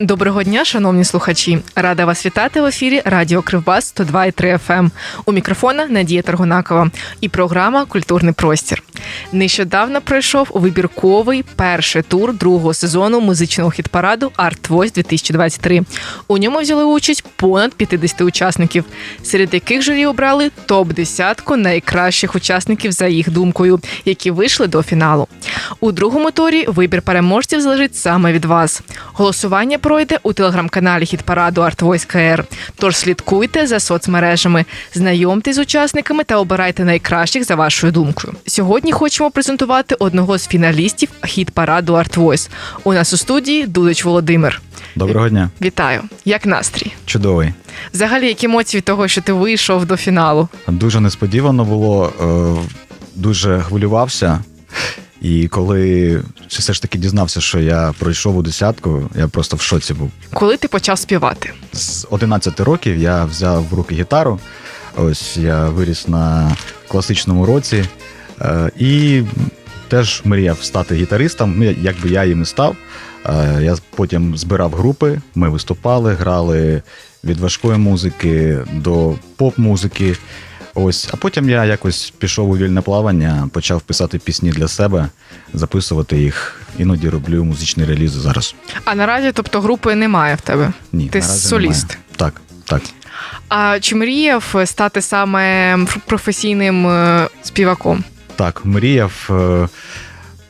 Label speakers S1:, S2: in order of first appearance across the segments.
S1: Доброго дня, шановні слухачі. Рада вас вітати в ефірі Радіо Кривбас 102,3 FM. Ем. У мікрофона Надія Таргунакова і програма Культурний простір. Нещодавно пройшов вибірковий перший тур другого сезону музичного хіт-параду Art Voice 2023. У ньому взяли участь понад 50 учасників, серед яких журі обрали топ 10 найкращих учасників за їх думкою, які вийшли до фіналу. У другому турі вибір переможців залежить саме від вас. Голосування пройде у телеграм-каналі хіт-параду Art Voice Тож слідкуйте за соцмережами, знайомтесь з учасниками та обирайте найкращих за вашою думкою. Сьогодні хочемо презентувати одного з фіналістів хіт-параду Art У нас у студії Дудич Володимир.
S2: Доброго дня,
S1: Вітаю! Як настрій?
S2: чудовий.
S1: Взагалі, які емоції від того, що ти вийшов до фіналу?
S2: Дуже несподівано було, е, дуже хвилювався. І коли все ж таки дізнався, що я пройшов у десятку, я просто в шоці був.
S1: Коли ти почав співати?
S2: З 11 років я взяв в руки гітару. Ось я виріс на класичному році е, і теж мріяв стати гітаристом. Ну, якби я їм і став. Е, Я потім збирав групи, ми виступали, грали від важкої музики до поп-музики. Ось, а потім я якось пішов у вільне плавання, почав писати пісні для себе, записувати їх. Іноді роблю музичний реліз зараз.
S1: А наразі, тобто, групи немає в тебе.
S2: Ні,
S1: Ти
S2: наразі
S1: соліст.
S2: немає. Так, так.
S1: А чи мріяв стати саме професійним е, співаком?
S2: Так, мріяв, е,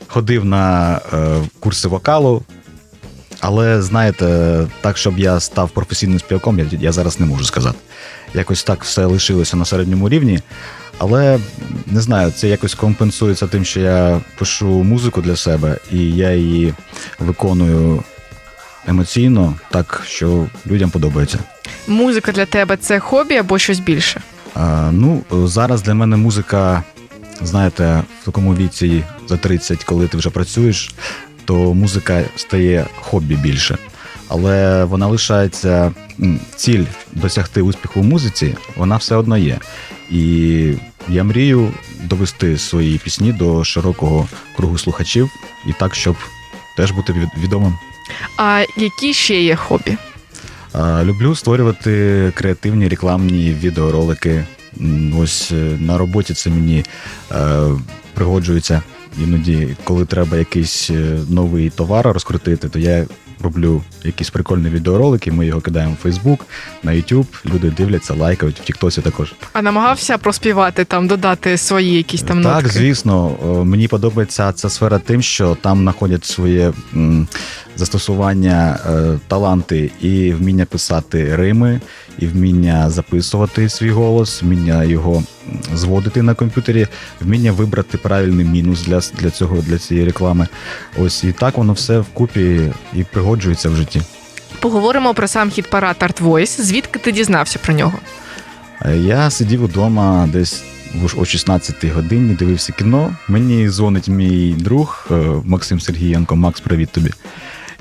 S2: ходив на е, курси вокалу, але знаєте, так, щоб я став професійним співаком, я, я зараз не можу сказати. Якось так все лишилося на середньому рівні. Але не знаю, це якось компенсується тим, що я пишу музику для себе, і я її виконую емоційно, так що людям подобається.
S1: Музика для тебе це хобі або щось більше?
S2: А, ну, зараз для мене музика, знаєте, в такому віці за 30, коли ти вже працюєш, то музика стає хобі більше. Але вона лишається ціль досягти успіху в музиці, вона все одно є. І я мрію довести свої пісні до широкого кругу слухачів і так, щоб теж бути від- відомим.
S1: А які ще є хобі?
S2: Люблю створювати креативні рекламні відеоролики. Ось е, на роботі це мені е, пригоджується. Іноді, коли треба якийсь е, новий товар розкрутити, то я роблю якісь прикольні відеоролики. Ми його кидаємо в Фейсбук, на Ютуб, Люди дивляться, лайкають, в Тіктосі також.
S1: А намагався проспівати там, додати свої якісь там
S2: так, звісно, мені подобається ця сфера тим, що там знаходять своє застосування е, таланти і вміння писати рими, і вміння записувати свій голос, вміння його зводити на комп'ютері, вміння вибрати правильний мінус для, для цього для цієї реклами. Ось і так воно все вкупі і пригоджується в житті.
S1: Поговоримо про сам хіт парад Art Voice. Звідки ти дізнався про нього?
S2: Е, Я сидів удома десь о 16-й годині, дивився кіно. Мені дзвонить мій друг е, Максим Сергієнко, Макс, привіт тобі.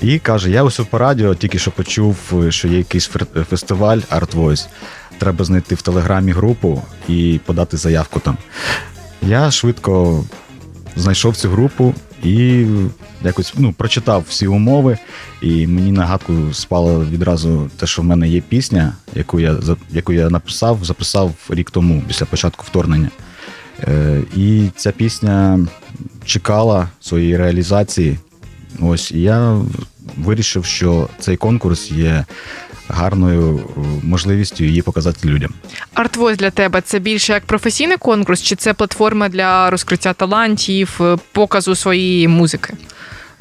S2: І каже: я ось по радіо тільки що почув, що є якийсь фестиваль Art Voice. Треба знайти в телеграмі групу і подати заявку там. Я швидко знайшов цю групу і якось ну, прочитав всі умови, і мені на гадку спало відразу те, що в мене є пісня, яку я, яку я написав, записав рік тому, після початку вторгнення. Е, і ця пісня чекала своєї реалізації. Ось і я вирішив, що цей конкурс є гарною е, можливістю її показати людям.
S1: Voice для тебе це більше як професійний конкурс, чи це платформа для розкриття талантів, е, показу своєї музики?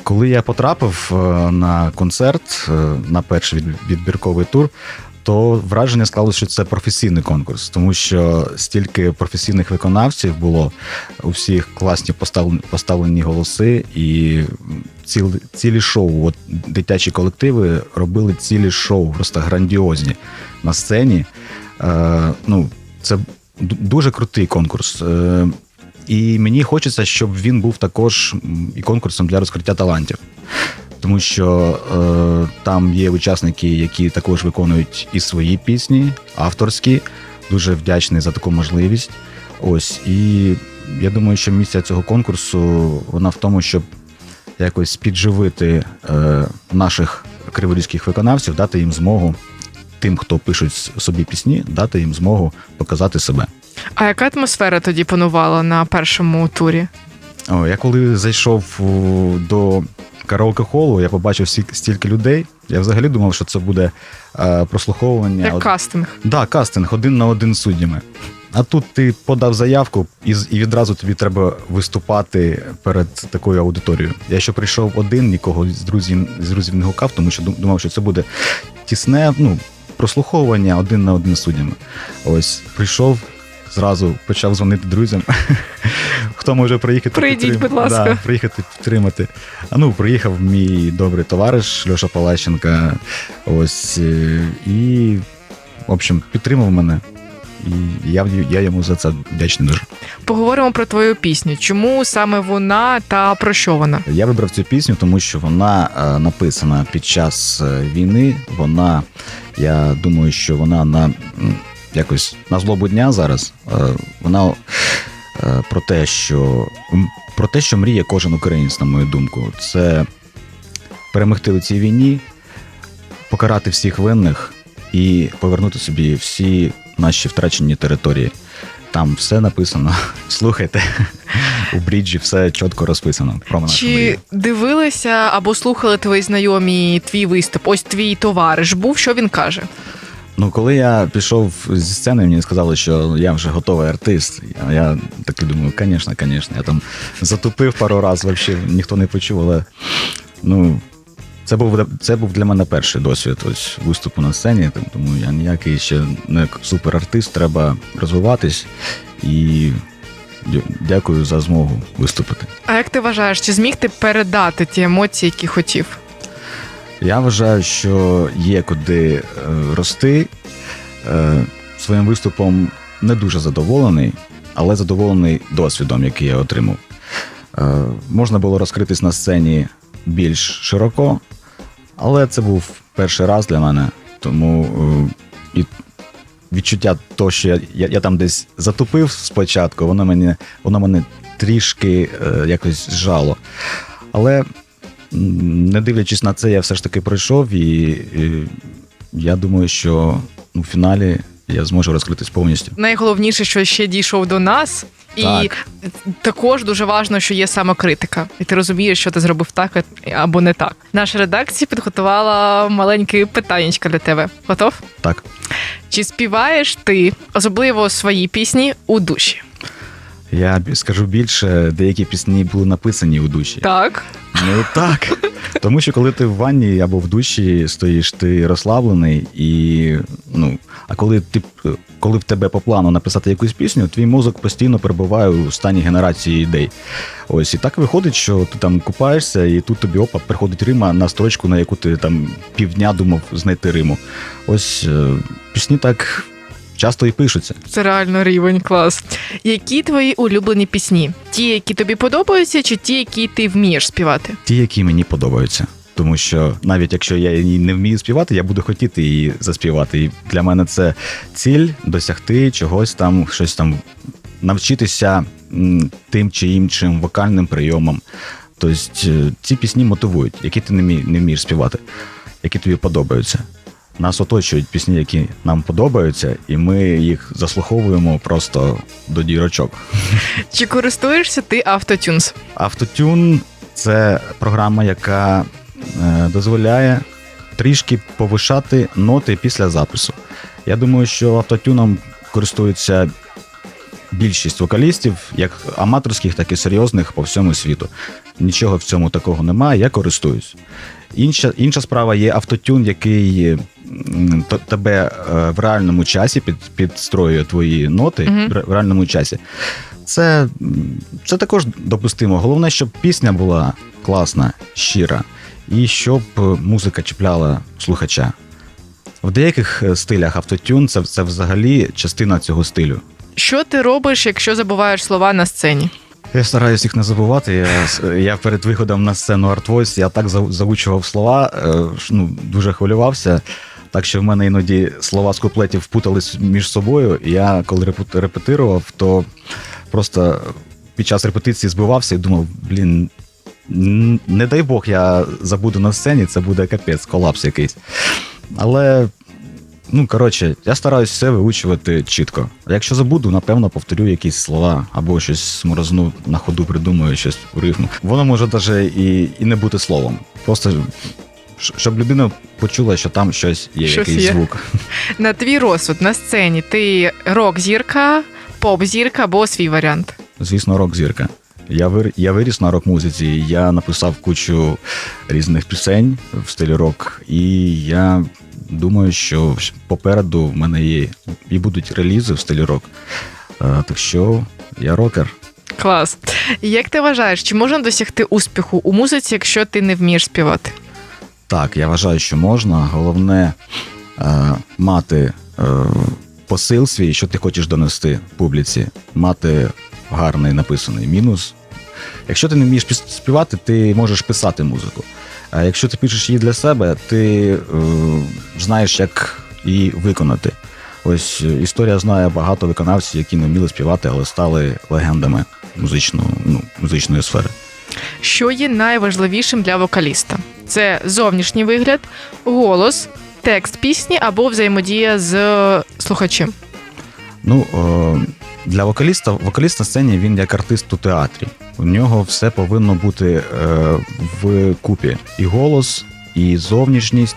S2: Коли я потрапив е, на концерт, на перший відбірковий тур, то враження склалося, що це професійний конкурс, тому що стільки професійних виконавців було, у всіх класні поставлені, поставлені голоси, і ціл, цілі шоу. От дитячі колективи робили цілі шоу, просто грандіозні на сцені. Е, ну, це дуже крутий конкурс. Е, і мені хочеться, щоб він був також і конкурсом для розкриття талантів. Тому що е, там є учасники, які також виконують і свої пісні, авторські. Дуже вдячний за таку можливість. Ось і я думаю, що місія цього конкурсу вона в тому, щоб якось підживити е, наших криворізьких виконавців, дати їм змогу. Тим, хто пишуть собі пісні, дати їм змогу показати себе.
S1: А яка атмосфера тоді панувала на першому турі?
S2: О, я коли зайшов до караоке-холу, я побачив стільки людей. Я взагалі думав, що це буде е, прослуховування.
S1: Як кастинг?
S2: Да, кастинг один на один з суддями. А тут ти подав заявку, і, і відразу тобі треба виступати перед такою аудиторією. Я ще прийшов один, нікого з друзів, з друзів не гукав, тому що дум- думав, що це буде тісне ну, прослуховування один на один з суддями. Ось прийшов, зразу почав дзвонити друзям. Хто може приїхати?
S1: Прийдіть,
S2: підтрим-
S1: будь ласка.
S2: Да, приїхати підтримати. А ну, приїхав мій добрий товариш Льоша Палащенка. Ось е, і, в общем, підтримав мене. І я, я йому за це вдячний дуже.
S1: Поговоримо про твою пісню. Чому саме вона та про що вона?
S2: Я вибрав цю пісню, тому що вона е, написана під час е, війни. Вона, я думаю, що вона на якось на злобу дня зараз. е, Вона про те, що про те, що мріє кожен українець, на мою думку, це перемогти у цій війні, покарати всіх винних і повернути собі всі наші втрачені території. Там все написано. Слухайте, у бріджі все чітко розписано. Про нашу мрію.
S1: Чи дивилися або слухали твої знайомі твій виступ? Ось твій товариш був, що він каже?
S2: Ну, коли я пішов зі сцени, мені сказали, що я вже готовий артист. А я такий думаю, звісно, звісно. Я там затупив пару разів, взагалі ніхто не почув, але ну. Це був це був для мене перший досвід ось виступу на сцені, тому я ніякий ще не суперартист, треба розвиватись і дякую за змогу виступити.
S1: А як ти вважаєш, чи зміг ти передати ті емоції, які хотів?
S2: Я вважаю, що є куди е, рости. Е, своїм виступом не дуже задоволений, але задоволений досвідом, який я отримав. Е, можна було розкритись на сцені більш широко, але це був перший раз для мене. Тому е, і відчуття того, що я, я, я там десь затупив спочатку, воно мене, воно мене трішки е, якось зжало. Але не дивлячись на це, я все ж таки пройшов, і, і я думаю, що ну, в фіналі я зможу розкритись повністю.
S1: Найголовніше, що ще дійшов до нас, і
S2: Так.
S1: також дуже важливо, що є самокритика, і ти розумієш, що ти зробив так або не так. Наша редакція підготувала маленьке питаннячко для тебе. Готов?
S2: Так.
S1: Чи співаєш ти особливо свої пісні у душі?
S2: Я скажу більше, деякі пісні були написані у душі.
S1: Так.
S2: Ну так. Тому що коли ти в ванні або в душі стоїш, ти розслаблений, і ну, а коли ти коли в тебе по плану написати якусь пісню, твій мозок постійно перебуває у стані генерації ідей. Ось і так виходить, що ти там купаєшся, і тут тобі опа, приходить Рима на строчку, на яку ти там півдня думав знайти Риму. Ось е, пісні так часто і пишуться.
S1: Це реально рівень клас. Які твої улюблені пісні? Ті, які тобі подобаються, чи ті, які ти вмієш співати?
S2: Ті, які мені подобаються. Тому що навіть якщо я її не вмію співати, я буду хотіти її заспівати. І для мене це ціль досягти чогось там, щось там навчитися тим чи іншим вокальним прийомам. Тобто е, ці пісні мотивують, які ти не, мі- не вмієш співати, які тобі подобаються. Нас оточують пісні, які нам подобаються, і ми їх заслуховуємо просто до дірочок.
S1: Чи користуєшся ти автотюнс?
S2: Автотюн це програма, яка дозволяє трішки повишати ноти після запису. Я думаю, що автотюном користуються більшість вокалістів, як аматорських, так і серйозних по всьому світу. Нічого в цьому такого немає, я користуюсь. Інша, інша справа є автотюн, який тебе е, в реальному часі під, підстроює твої ноти в в реальному часі. Це, це також допустимо. Головне, щоб пісня була класна, щира, і щоб е, музика чіпляла слухача. В деяких е, стилях автотюн це, це взагалі частина цього стилю.
S1: Що ти робиш, якщо забуваєш слова на сцені?
S2: Я стараюсь їх не забувати. Я, я перед виходом на сцену Art Voice я так зау- заучував слова, е, ну, дуже хвилювався. Так що в мене іноді слова з куплетів впутались між собою. І я коли репетирував, то просто під час репетиції збивався і думав, блін, не дай Бог, я забуду на сцені, це буде капець, колапс якийсь. Але, ну, коротше, я стараюсь все виучувати чітко. А якщо забуду, напевно, повторю якісь слова або щось морозну на ходу придумаю, щось у рифму. Воно може навіть і, і не бути словом. Просто щоб людина почула, що там щось є,
S1: Щось
S2: якийсь
S1: є.
S2: звук.
S1: На твій розсуд на сцені ти рок-зірка, поп-зірка або свій варіант.
S2: Звісно, рок-зірка. Я, вир... я виріс на рок-музиці, я написав кучу різних пісень в стилі рок, і я думаю, що попереду в мене є і будуть релізи в стилі рок. Е, Так що я рокер.
S1: Клас. Як ти вважаєш, чи можна досягти успіху у музиці, якщо ти не вмієш співати?
S2: Так, я вважаю, що можна. Головне е, мати е, посил свій, що ти хочеш донести публіці, мати гарний написаний мінус. Якщо ти не вмієш співати, ти можеш писати музику. А якщо ти пишеш її для себе, ти е, знаєш, як її виконати. Ось е, історія знає багато виконавців, які не вміли співати, але стали легендами музичного, ну, музичної сфери.
S1: Що є найважливішим для вокаліста? Це зовнішній вигляд, голос, текст пісні або взаємодія з слухачем.
S2: Ну, е, для вокаліста, вокаліст на сцені він як артист у театрі. У нього все повинно бути е, в купі. І голос, і зовнішність,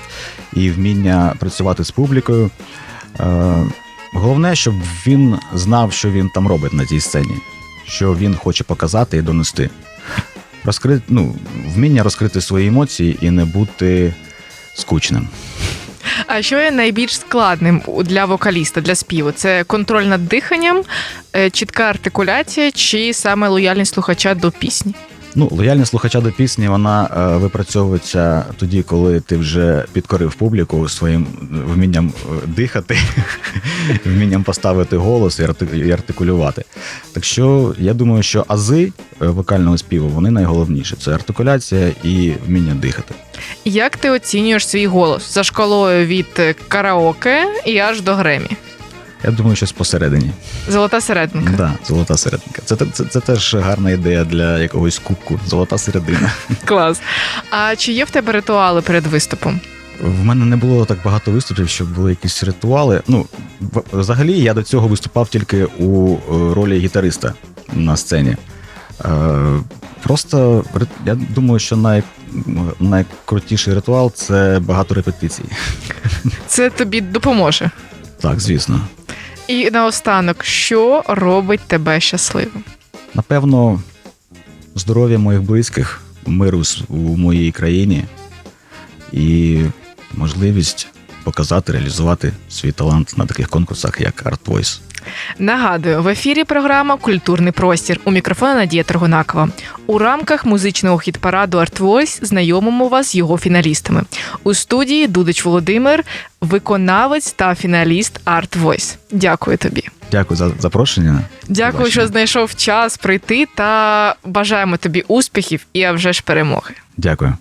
S2: і вміння працювати з публікою. Е, головне, щоб він знав, що він там робить на цій сцені, що він хоче показати і донести. Розкри... Ну, вміння розкрити свої емоції і не бути скучним.
S1: А що є найбільш складним для вокаліста, для співу? Це контроль над диханням, е, чітка артикуляція чи саме лояльність слухача до пісні?
S2: Ну, лояльність слухача до пісні вона е, випрацьовується тоді, коли ти вже підкорив публіку своїм вмінням е, дихати, вмінням поставити голос і, арти- артикулювати. Так що я думаю, що ази е, вокального співу вони найголовніші це артикуляція і вміння дихати.
S1: Як ти оцінюєш свій голос за шкалою від е, караоке і аж до гремі?
S2: Я думаю, щось посередині.
S1: Золота серединка.
S2: Да, золота серединка. Це, це, це теж гарна ідея для якогось кубку. Золота середина.
S1: Клас. А чи є в тебе ритуали перед виступом?
S2: В мене не було так багато виступів, щоб були якісь ритуали. Ну, взагалі, я до цього виступав тільки у е, ролі гітариста на сцені. Е, Просто я думаю, що най, найкрутіший ритуал це багато репетицій.
S1: Це тобі допоможе.
S2: Так, звісно.
S1: І наостанок, що робить тебе щасливим?
S2: Напевно, здоров'я моїх близьких, миру у моїй країні і можливість показати, реалізувати свій талант на таких конкурсах, як Art Voice.
S1: Нагадую, в ефірі програма Культурний простір. У мікрофона Надія Торгунакова. У рамках музичного хіт-параду Voice знайомимо вас з його фіналістами. У студії Дудич Володимир, виконавець та фіналіст Voice. Дякую тобі.
S2: Дякую за запрошення.
S1: Дякую,
S2: Побачення.
S1: що знайшов час прийти та бажаємо тобі успіхів і а вже ж перемоги.
S2: Дякую.